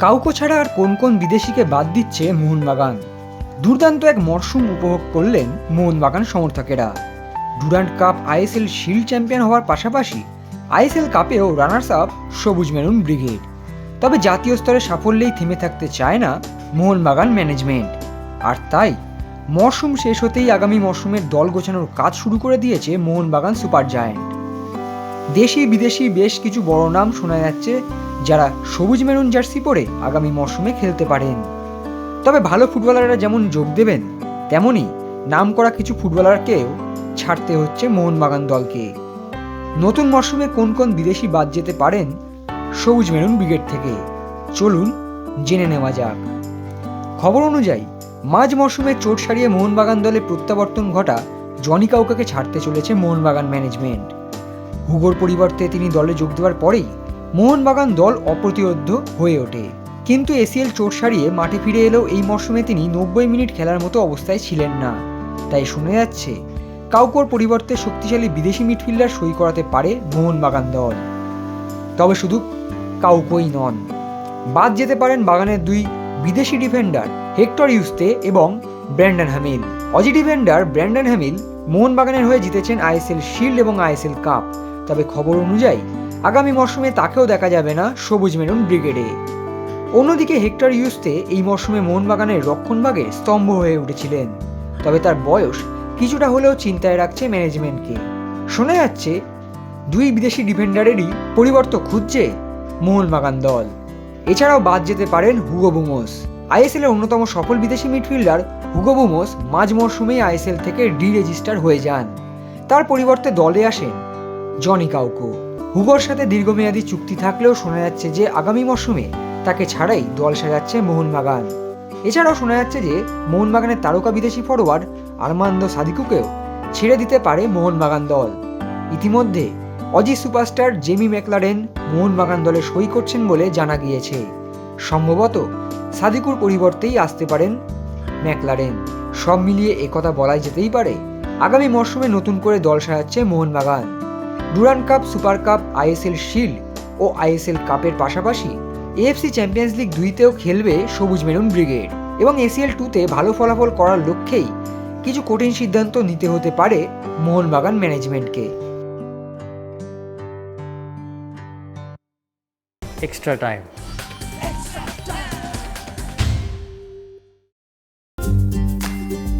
Kauko ছাড়া আর কোন কোন বিদেশিকে বাদ দিচ্ছে মোহনবাগান? দুর্দান্ত এক মরশুম উপভোগ করলেন মোহনবাগান সমর্থকেরা। Durand cup ISL shield champion হওয়ার পাশাপাশি আইএসএল কাপেও রানার্স আপ সবুজ মেরুন ব্রিগেড। তবে জাতীয় স্তরে সাফল্যেই থেমে থাকতে চায় না মোহনবাগান ম্যানেজমেন্ট। আর তাই, মরশুম শেষ হতেই আগামী মরশুমের দল গোছানোর কাজ শুরু করে দিয়েছে মোহনবাগান সুপার জায়ান্ট। দেশি বিদেশি বেশ কিছু বড় নাম শোনা যাচ্ছে যারা সবুজ মেরুন জার্সি পরে আগামী মরশুমে খেলতে পারেন। তবে ভালো ফুটবলাররা যেমন যোগ দেবেন তেমনই নাম করা কিছু ফুটবলারকেও ছাড়তে হচ্ছে মোহনবাগান দলকে। নতুন মরশুমে কোন কোন বিদেশি বাদ যেতে পারেন সবুজ মেরুন ব্রিগেড থেকে? চলুন জেনে নেওয়া যাক। খবর অনুযায়ী, মাঝ মরশুমে চোট সারিয়ে মোহনবাগান দলে প্রত্যাবর্তন ঘটা জনি কাউকাকে ছাড়তে চলেছে মোহনবাগান ম্যানেজমেন্ট। হুগোর পরিবর্তে তিনি দলে যোগ দেওয়ার পরেই মোহনবাগান দল অপ্রতিরোধ্য হয়ে ওঠে। কিন্তু এসিএল চোট সারিয়ে মাঠে ফিরে এলেও এই মরশুমে তিনি নব্বই মিনিট খেলার মতো অবস্থায় ছিলেন না। তাই শুনে যাচ্ছে, কাউকোর পরিবর্তে শক্তিশালী বিদেশি মিডফিল্ডার সই করাতে পারে মোহনবাগান দল। তবে শুধু কাউকোই নন, বাদ যেতে পারেন বাগানের দুই বিদেশি ডিফেন্ডার হেক্টর ইউস্তে এবং Brandon Hamill Aussie defender Brandon Hamill মোহনবাগানের হয়ে জিতেছেন আইএসএল শিল্ড এবং আইএসএল কাপ। তবে খবর অনুযায়ী, আগামী মরশুমে তাকেও দেখা যাবে না সবুজ মেরুন ব্রিগেডে। অন্যদিকে হেক্টর ইউস্তে এই মরশুমে মোহনবাগানের রক্ষণভাগে স্তম্ভ হয়ে উঠেছিলেন। তবে তার বয়স কিছুটা হলেও চিন্তায় রাখছে ম্যানেজমেন্টকে। শোনা যাচ্ছে, দুই বিদেশি ডিফেন্ডারেরই পরিবর্তন খুঁজছে মোহনবাগান দল। এছাড়াও বাদ যেতে পারেন হুগো বুমোস। আইএসএল এর অন্যতম সফল বিদেশি মিডফিল্ডার হুগো বুমোস মাঝ মরশুমেই আইএসএল থেকে ডি রেজিস্টার হয়ে যান। তার পরিবর্তে দলে আসেন জনি কাউকো। হুগোর সাথে দীর্ঘমেয়াদী চুক্তি থাকলেও শোনা যাচ্ছে যে, আগামী মরশুমে তাকে ছাড়াই দল সাজাচ্ছে মোহনবাগান। এছাড়াও শোনা যাচ্ছে যে, মোহনবাগানের তারকা বিদেশি ফরোয়ার্ড আরমান্দ সাদিকুকেও ছেড়ে দিতে পারে মোহনবাগান দল। ইতিমধ্যে Aussie superstar Jamie Maclaren Mohun Bagan দলে সই করছেন বলে জানা গিয়েছে। সম্ভবত সাদিকুর পরিবর্তেই আসতে পারেন ম্যাকলারেন। সব মিলিয়ে একথা বলাই যেতেই পারে, আগামী মরশুমে নতুন করে দল সাজাচ্ছে Mohun Bagan. Durand cup, super cup, ISL shield ও আইএসএল কাপের পাশাপাশি এএফসি চ্যাম্পিয়ন্স লিগ দুইতেও খেলবে সবুজ মেরুন ব্রিগেড এবং এসিএল টুতে ভালো ফলাফল করার লক্ষ্যেই কিছু কঠিন সিদ্ধান্ত নিতে হতে পারে মোহনবাগান ম্যানেজমেন্টকে এক্সট্রা time.